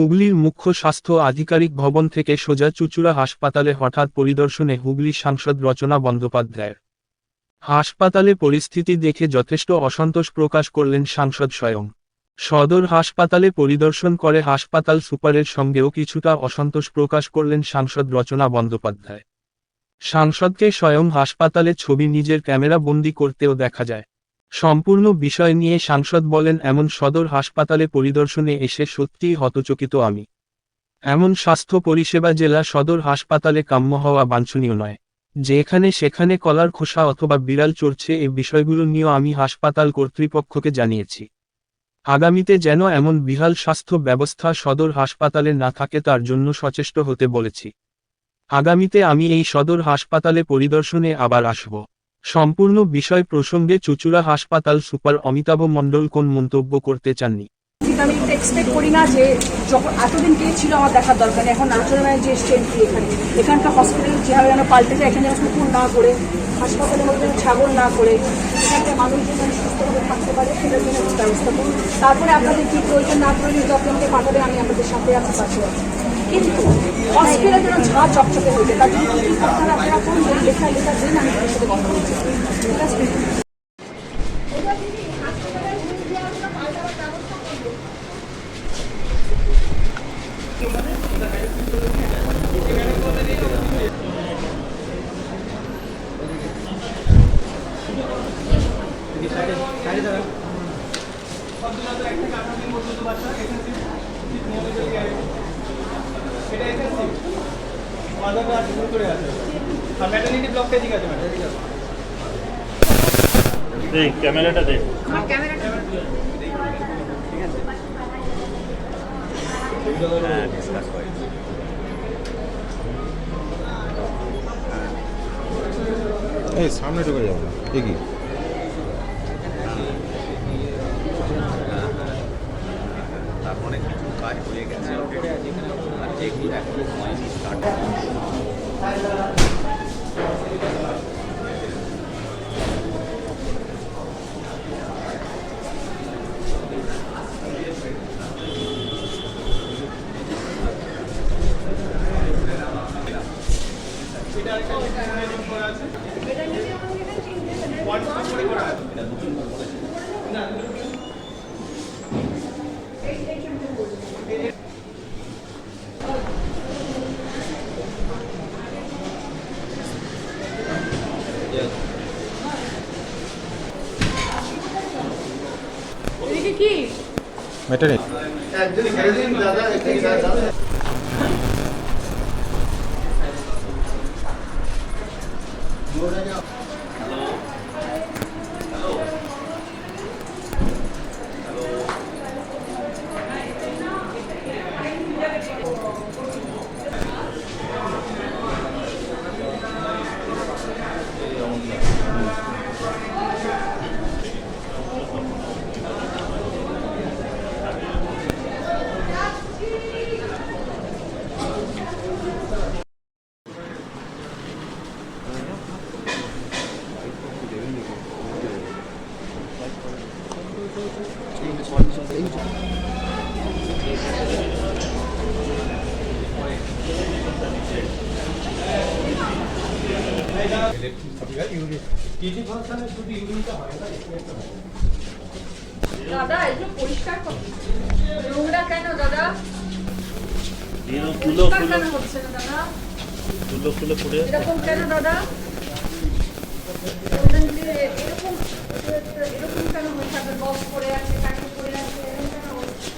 হুগলির মুখ্য স্বাস্থ্য আধিকারিক ভবন থেকে সোজা চুচুড়া হাসপাতালে হঠাৎ পরিদর্শনে হুগলি সাংসদ রচনা বন্দ্যোপাধ্যায়ের। হাসপাতালে পরিস্থিতি দেখে যথেষ্ট অসন্তোষ প্রকাশ করলেন সাংসদ স্বয়ং। সদর হাসপাতালে পরিদর্শন করে হাসপাতাল সুপারের সঙ্গেও কিছুটা অসন্তোষ প্রকাশ করলেন সাংসদ রচনা বন্দ্যোপাধ্যায়। সাংসদকে স্বয়ং হাসপাতালে ছবি, নিজের ক্যামেরা বন্দি করতেও দেখা যায়। সম্পূর্ণ বিষয় নিয়ে সাংসদ বলেন, এমন সদর হাসপাতালে পরিদর্শনে এসে সত্যিই হতচকিত আমি। এমন স্বাস্থ্য পরিষেবা জেলা সদর হাসপাতালে কাম্য হওয়া বাঞ্ছনীয় নয়। যেখানে সেখানে কলার খোসা অথবা বিড়াল চড়ছে এই বিষয়গুলো নিয়েও আমি হাসপাতাল কর্তৃপক্ষকে জানিয়েছি। আগামীতে যেন এমন বিহাল স্বাস্থ্য ব্যবস্থা সদর হাসপাতালে না থাকে, তার জন্য সচেষ্ট হতে বলেছি। আগামীতে আমি এই সদর হাসপাতালে পরিদর্শনে আবার আসব। সম্পূর্ণ বিষয় প্রসঙ্গে চুচুড়া হাসপাতাল সুপার অমিতাভ মণ্ডল কোন মন্তব্য করতে চাননি? আমি এটা এক্সপেক্ট করি না যে যখন এতদিন কে ছিল আমার দেখার দরকার এখন আলোচনা যে কি এখানে। এখানকার হসপিটাল যেভাবে যেন পাল্টে যায়, এখানে কুকুর না করে হাসপাতালের মধ্যে ছাগল না করে এখানকার যেন সুস্থভাবে থাকতে পারে, সেটার জন্য ব্যবস্থা করুন তারপরে আপনাদের কি প্রয়োজন না প্রয়োজন আমাকে পাঠাবেন আমি আপনাদের সাথে আছি পাশে আছি কিন্তু হসপিটাল যেন ঝাঁ চকচকে হয়েছে তার জন্য আপনারা কোন লেখা লেখা দিন আমি সাথে কথা বলছি। ঠিক আছে? দেখ ক্যামেরাটা দেখ। এই সামনে ঢুকে যাব দেখি। তার অনেক কিছু কাজ হয়ে গেছে। আর যেগুলো এখনও হয়নি স্টার্ট মেটারি দাদা এগুলো পরিষ্কার করো। নোংরা কেন দাদা? এরকম তুলো ফুলো হচ্ছে না দাদা? তুলো ফুলো পড়ে এরকম কেন দাদা? এরকম এরকম কেন হচ্ছে? আপনার বক্স পড়ে আছে পড়ে আছে এরকম কেন হচ্ছে?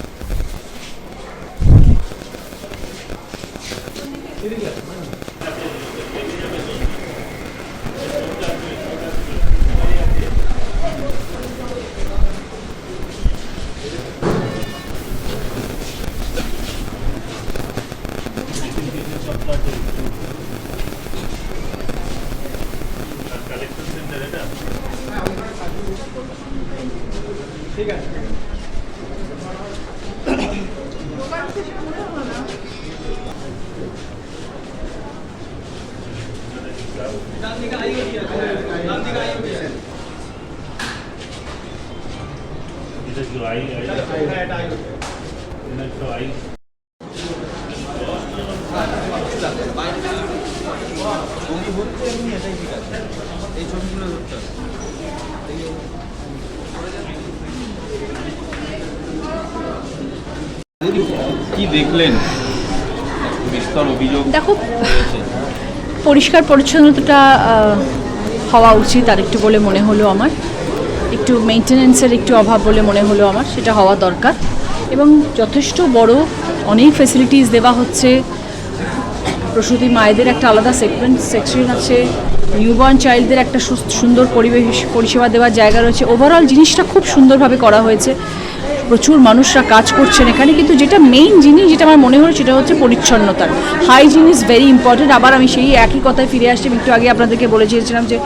এটা কি আই আই এটা একটু আই ছবি হচ্ছে এমনি এটাই ঠিক আছে এই ছবিগুলো ধরতে হবে কি দেখলেন? বিস্তর অভিযোগ দেখো পরিষ্কার পরিচ্ছন্নতাটা হওয়া উচিত আর একটু বলে মনে হলো আমার। একটু মেনটেনেন্সের একটু অভাব বলে মনে হলো আমার, সেটা হওয়া দরকার। এবং যথেষ্ট বড় অনেক ফেসিলিটিস দেওয়া হচ্ছে। প্রসূতি মায়েদের একটা আলাদা সেগমেন্ট সেকশন আছে। নিউবর্ন চাইল্ডদের একটা সুন্দর পরিবেশ, পরিষেবা দেওয়ার জায়গা রয়েছে। ওভারঅল জিনিসটা খুব সুন্দরভাবে করা হয়েছে। প্রচুর মানুষরা কাজ করছেন এখানে, কিন্তু যেটা মেইন জিনিস যেটা আমার মনে হলো সেটা হচ্ছে পরিচ্ছন্নতার। হাইজিন ইজ ভেরি ইম্পর্টেন্ট আবার আমি সেই একই কথায় ফিরে আসছি একটু আগে আপনাদেরকে বলে চেয়েছিলাম যে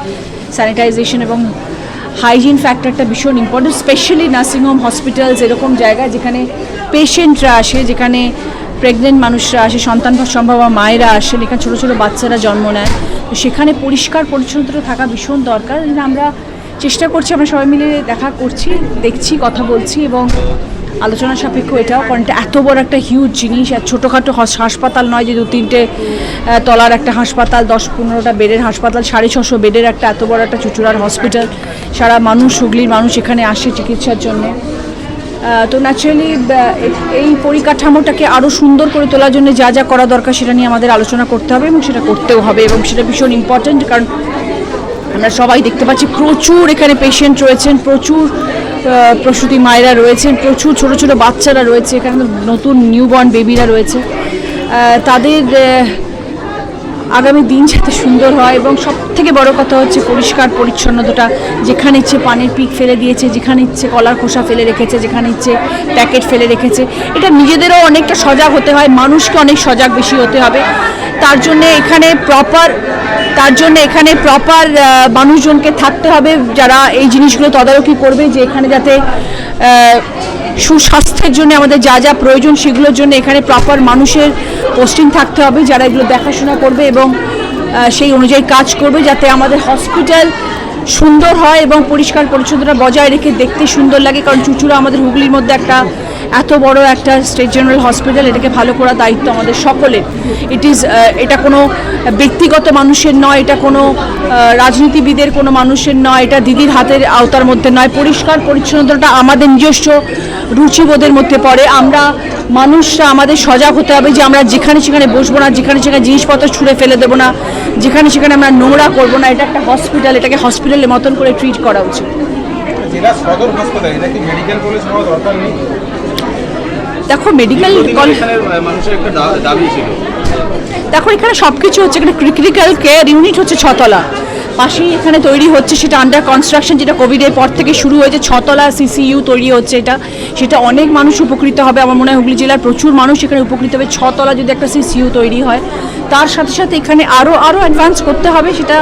স্যানিটাইজেশন এবং হাইজিন ফ্যাক্টরটা ভীষণ ইম্পর্টেন্ট স্পেশালি নার্সিংহোম হসপিটালস এরকম জায়গা যেখানে পেশেন্টরা আসে, যেখানে প্রেগনেন্ট মানুষরা আসে, সন্তান সম্ভব মায়েরা আসেন এখানে ছোটো ছোটো বাচ্চারা জন্ম নেয়। তো সেখানে পরিষ্কার, পরিচ্ছন্নতা থাকা ভীষণ দরকার। আমরা চেষ্টা করছি, আমরা সবাই মিলে দেখা করছি, দেখছি, কথা বলছি এবং আলোচনা সাপেক্ষ এটাও, কারণ এটা এত বড় একটা হিউজ জিনিস। আর ছোটোখাটো হাসপাতাল নয় যে দু তিনটে তলার একটা হাসপাতাল, দশ পনেরোটা বেডের হাসপাতাল, সাড়ে ছশো বেডের একটা এত বড় একটা চুচুড়ার হসপিটাল সারা মানুষ হুগলির মানুষ এখানে আসে চিকিৎসার জন্য। তো ন্যাচারালি এই পরিকাঠামোটাকে আরও সুন্দর করে তোলার জন্য যা যা করা দরকার সেটা নিয়ে আমাদের আলোচনা করতে হবে এবং সেটা করতেও হবে এবং সেটা ভীষণ ইম্পর্ট্যান্ট কারণ আমরা সবাই দেখতে পাচ্ছি প্রচুর এখানে পেশেন্ট রয়েছেন, প্রচুর প্রসূতি মায়েরা রয়েছেন, প্রচুর ছোট ছোট বাচ্চারা রয়েছে, এখানে নতুন নিউবর্ন বেবিরা রয়েছে। তাদের আগামী দিন যাতে সুন্দর হয় এবং সব থেকে বড় কথা হচ্ছে পরিষ্কার পরিচ্ছন্নতাটা যেখানে ইচ্ছে পানির পিক ফেলে দিয়েছে, যেখানে ইচ্ছে কলার খোসা ফেলে রেখেছে, যেখানে ইচ্ছে প্যাকেট ফেলে রেখেছে। এটা নিজেদেরও অনেকটা সজাগ হতে হয়, মানুষকে অনেক সজাগ বেশি হতে হবে। তার জন্য এখানে প্রপার তার জন্য এখানে প্রপার মানুষজনকে থাকতে হবে, যারা এই জিনিসগুলো তদারকি করবে, যে এখানে যাতে সুস্বাস্থ্যের জন্য আমাদের যা যা প্রয়োজন, সেগুলোর জন্য এখানে প্রপার মানুষের পোস্টিং থাকতে হবে, যারা এগুলো দেখাশোনা করবে এবং সেই অনুযায়ী কাজ করবে যাতে আমাদের হসপিটাল সুন্দর হয় এবং পরিষ্কার পরিচ্ছন্নতা বজায় রেখে দেখতে সুন্দর লাগে। কারণ চুচুড়া আমাদের হুগলির মধ্যে একটা এত বড় একটা স্টেট জেনারেল হসপিটাল এটাকে ভালো করার দায়িত্ব আমাদের সকলের। ইট ইজ এটা কোনো ব্যক্তিগত মানুষের নয়, এটা কোনো রাজনীতিবিদের কোনো মানুষের নয়, এটা দিদির হাতের আওতার মধ্যে নয়। পরিষ্কার পরিচ্ছন্নতাটা আমাদের নিজস্ব রুচিবোধের মধ্যে পড়ে। আমরা মানুষরা, আমাদের সজাগ হতে হবে যে আমরা যেখানে সেখানে বসবো না, যেখানে সেখানে জিনিসপত্র ছুঁড়ে ফেলে দেবো না, যেখানে সেখানে আমরা নোংরা করব না। এটা একটা হসপিটাল এটাকে হসপিটালের মতন করে ট্রিট করা উচিত। দেখো মেডিকেল মানুষের একটা দাবি ছিল। দেখো এখানে সব কিছু হচ্ছে এখানে ক্রিটিক্যাল কেয়ার ইউনিট হচ্ছে ছতলা। পাশেই এখানে তৈরি হচ্ছে সেটা আন্ডার কনস্ট্রাকশন যেটা কোভিডের পর থেকে শুরু হয়েছে ছতলা সিসিইউ তৈরি হচ্ছে এটা। সেটা অনেক মানুষ উপকৃত হবে আমার মনে হয় হুগলি জেলার প্রচুর মানুষ এখানে উপকৃত হবে। ছতলা যদি একটা সিসিইউ তৈরি হয় তার সাথে সাথে এখানে আরও আরও অ্যাডভান্স করতে হবে সেটা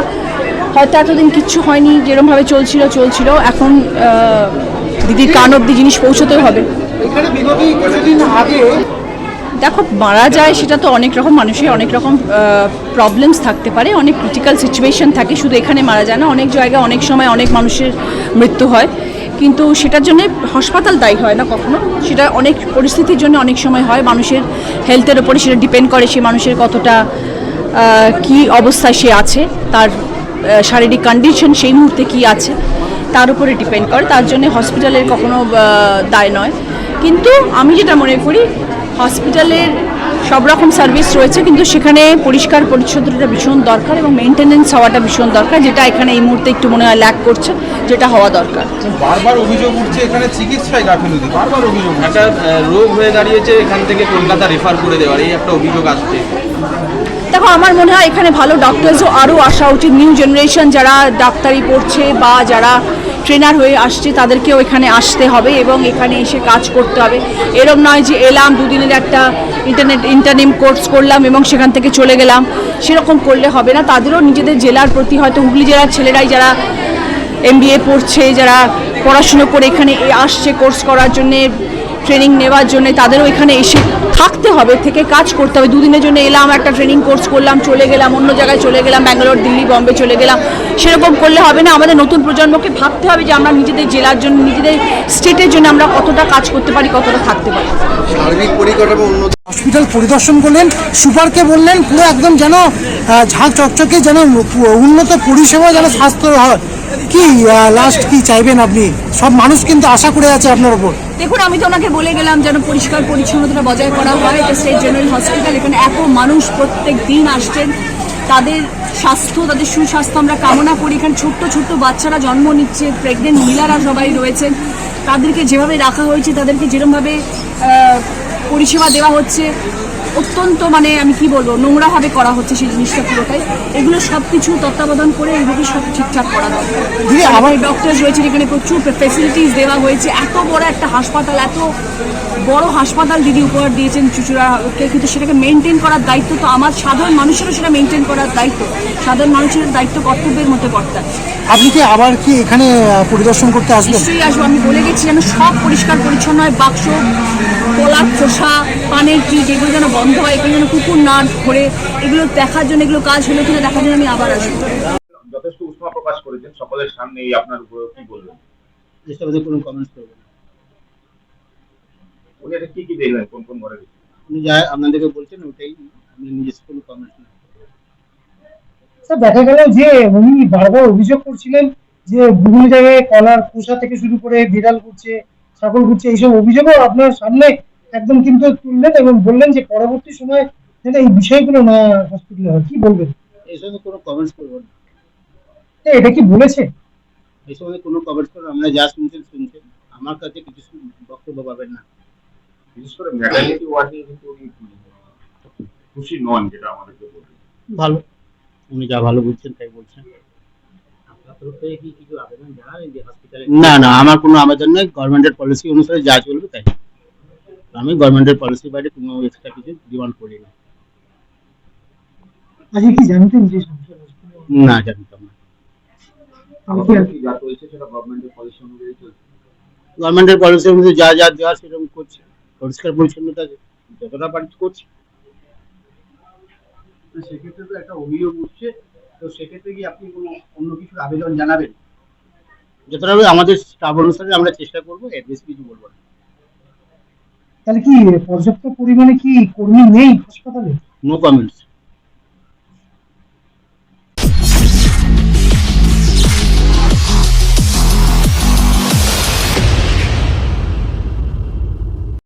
হয়তো এতদিন কিচ্ছু হয়নি যেরমভাবে চলছিল চলছিল। এখন দিদির কান অব্দি জিনিস পৌঁছতেও হবে। এখানে বিগত কিছুদিন আগে দেখো, মারা যায় সেটা তো অনেক রকম, মানুষের অনেক রকম প্রবলেমস থাকতে পারে, অনেক ক্রিটিক্যাল সিচুয়েশন থাকে, শুধু এখানে মারা যায় না, অনেক জায়গায়, অনেক সময় অনেক মানুষের মৃত্যু হয়। কিন্তু সেটার জন্য হাসপাতাল দায়ী হয় না কখনো। সেটা অনেক পরিস্থিতির জন্য অনেক সময় হয়, মানুষের হেলথের ওপরে সেটা ডিপেন্ড করে সে মানুষের কতটা কি অবস্থায় সে আছে, তার শারীরিক কন্ডিশন সেই মুহূর্তে কি আছে, তার উপরে ডিপেন্ড করে। তার জন্য হসপিটালের কখনো দায় নয়। কিন্তু আমি যেটা মনে করি হসপিটালের সব রকম সার্ভিস রয়েছে কিন্তু সেখানে পরিষ্কার পরিচ্ছন্নতা ভীষণ দরকার এবং মেনটেনেন্স হওয়াটা ভীষণ দরকার যেটা এখানে এই মুহূর্তে একটু মনে হয় ল্যাক করছে যেটা হওয়া দরকার। বারবার অভিযোগ উঠছে এখানে চিকিৎসায় গাফিলতি বারবার অভিযোগ একটা রোগ হয়ে দাঁড়িয়েছে এখান থেকে কলকাতা রেফার করে দেওয়ার এই একটা অভিযোগ আসছে। দেখো আমার মনে হয় এখানে ভালো ডক্টরসও আরও আসা উচিত নিউ জেনারেশন যারা ডাক্তারি পড়ছে বা যারা ট্রেনার হয়ে আসছে, তাদেরকেও এখানে আসতে হবে এবং এখানে এসে কাজ করতে হবে। এরম নয় যে এলাম, দুদিনের একটা ইন্টারনেট ইন্টারনেম কোর্স করলাম এবং সেখান থেকে চলে গেলাম। সেরকম করলে হবে না। তাদেরও নিজেদের জেলার প্রতি হয়তো হুগলি জেলার ছেলেরাই যারা এমবিএ পড়ছে, যারা পড়াশুনো করে এখানে আসছে কোর্স করার জন্যে ট্রেনিং নেওয়ার জন্য তাদেরও এখানে এসে থাকতে হবে, থেকে কাজ করতে হবে। দুদিনের জন্য এলাম, একটা ট্রেনিং কোর্স করলাম, চলে গেলাম, অন্য জায়গায় চলে গেলাম, ব্যাঙ্গালোর, দিল্লি, বম্বে চলে গেলাম। সেরকম করলে হবে না। আমাদের নতুন প্রজন্মকে ভাবতে হবে যে আমরা নিজেদের জেলার জন্য, নিজেদের স্টেটের জন্য আমরা কতটা কাজ করতে পারি, কতটা থাকতে পারি। সার্বিক পরিকাঠামো উন্নত হসপিটাল পরিদর্শন করলেন সুপারকে বললেন পুরো একদম যেন ঝাঁক চকচকে যেন উন্নত পরিষেবা যেন স্বাস্থ্য হয়। কি লাস্ট কি চাইবেন আপনি? সব মানুষ কিন্তু আশা করে আছে আপনার উপর দেখুন আমি তো ওনাকে বলে গেলাম যেন পরিষ্কার পরিচ্ছন্নতা বজায় করা হয়। এটা স্টেট জেনারেল হসপিটাল এখানে এত মানুষ প্রত্যেক দিন আসছেন। তাদের স্বাস্থ্য তাদের সুস্বাস্থ্য আমরা কামনা করি। এখানে ছোট্ট ছোট্ট বাচ্চারা জন্ম নিচ্ছে প্রেগনেন্ট মহিলারা সবাই রয়েছেন। তাদেরকে যেভাবে রাখা হয়েছে তাদেরকে যেরমভাবে পরিষেবা দেওয়া হচ্ছে। অত্যন্ত মানে আমি কি বলব নোংরাভাবে করা হচ্ছে সেই জিনিসটা পুরোটাই। এগুলো সব কিছু তত্ত্বাবধান করে এইভাবে সব ঠিকঠাক করা দরকার। আমার- ডক্টর রয়েছেন এখানে প্রচুর ফেসিলিটিস দেওয়া হয়েছে। এত বড় একটা হাসপাতাল এত বড় হাসপাতাল দিদি উপহার দিয়েছেন চুচুড়াকে কিন্তু সেটাকে মেনটেন করার দায়িত্ব তো আমার সাধারণ মানুষেরও সেটা মেনটেন করার দায়িত্ব। সাধারণ মানুষের দায়িত্ব কর্তব্যের মধ্যে কর্তার আপনি কি আবার কি এখানে পরিদর্শন করতে আসবেন? নিশ্চয়ই আসব। আমি বলে গেছি যেন সব পরিষ্কার পরিচ্ছন্ন হয় বাক্স কলার খোসা পানের ট্রিট যেগুলো যেন বন্ধ হয় এগুলো যেন কুকুর না ঘোরে এগুলো দেখার জন্য এগুলো কাজ হলো কিনা দেখার জন্য আমি আবার আসব যথেষ্ট উষ্মা প্রকাশ করেছেন সকলের সামনেই আপনার উপর কি বলবেন? চেষ্টা করতে কোনো কমেন্টস করবেন উনি এটা কি কি দেখলেন কোন কোন ঘরে? উনি যা আপনাদেরকে বলছেন ওটাই আমি নিজস্ব কোনো কমেন্টস না। স্যার দেখা গেল যে উনি বারবার অভিযোগ করছিলেন যে বিভিন্ন জায়গায় কলার খোসা থেকে শুরু করে বিড়াল করছে ছাগল করছে এইসব অভিযোগও আপনার সামনে একদম কিন্তু তুললেন এবং বললেন যে পরবর্তী সময় যেন এই বিষয়গুলো না হসপিটালে হয়। কি বলবেন? এই সময় কোনো কমেন্টস করব না। এটা কি বলেছে? এই সময় কোনো কমেন্টস করব আমরা যা শুনছেন শুনছেন। আমার কাছে কিছু বক্তব্য পাবেন না। বিশেষ করে ওয়ার্ড নিয়ে কিন্তু উনি খুশি নন যেটা আমাদেরকে বললেন ভালো। উনি যা ভালো বুঝছেন তাই বলছেন। না না আমার কোনো আবেদন নেই। গভর্নমেন্টের পলিসি অনুসারে যা চলবে তাই। আমি গভর্নমেন্টের পলিসির বাইরে কোনো এক্সট্রা কিছু ডিমান্ড করি না। আজকে কি জানতেন যে না জানতাম না। আমাদের কি যা চলছে সেটা গভর্নমেন্টের পলিসি অনুযায়ী চলছে গভর্নমেন্টের পলিসি অনুযায়ী যা যা দেওয়া সেরকম করছে। পরিষ্কার পরিচ্ছন্নতা যতটা পারছি করছে। সেক্ষেত্রে তো একটা অভিযোগ উঠছে। তো সেক্ষেত্রে কি আপনি কোনো অন্য কিছুর আবেদন জানাবেন? যতটা আমাদের স্টাফ অনুসারে আমরা চেষ্টা করব এর বেশি কিছু বলব না। তাহলে কি পর্যাপ্ত পরিমাণে কি কর্মী নেই হাসপাতালে? No comments